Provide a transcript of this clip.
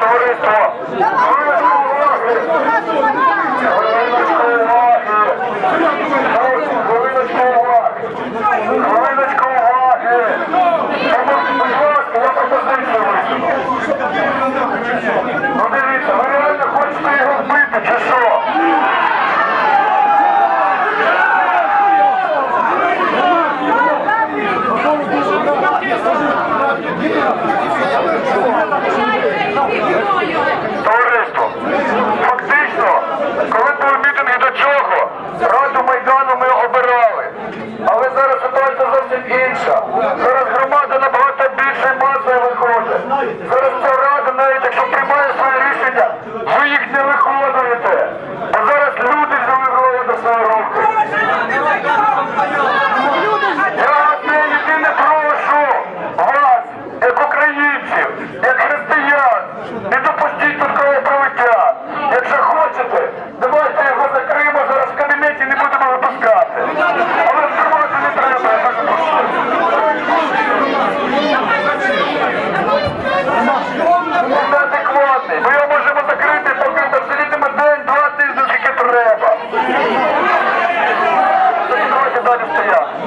товариство. Я пропозицію висуну. Ну дивіться, ви реально хочете його вбити що? інша. Зараз громада набагато більше масою виходить. Зараз ця рада, навіть якщо приймає своє рішення, ви їх не виконуєте. А зараз люди вже виходять до свої руки. Я одне єдине прошу вас, як українців.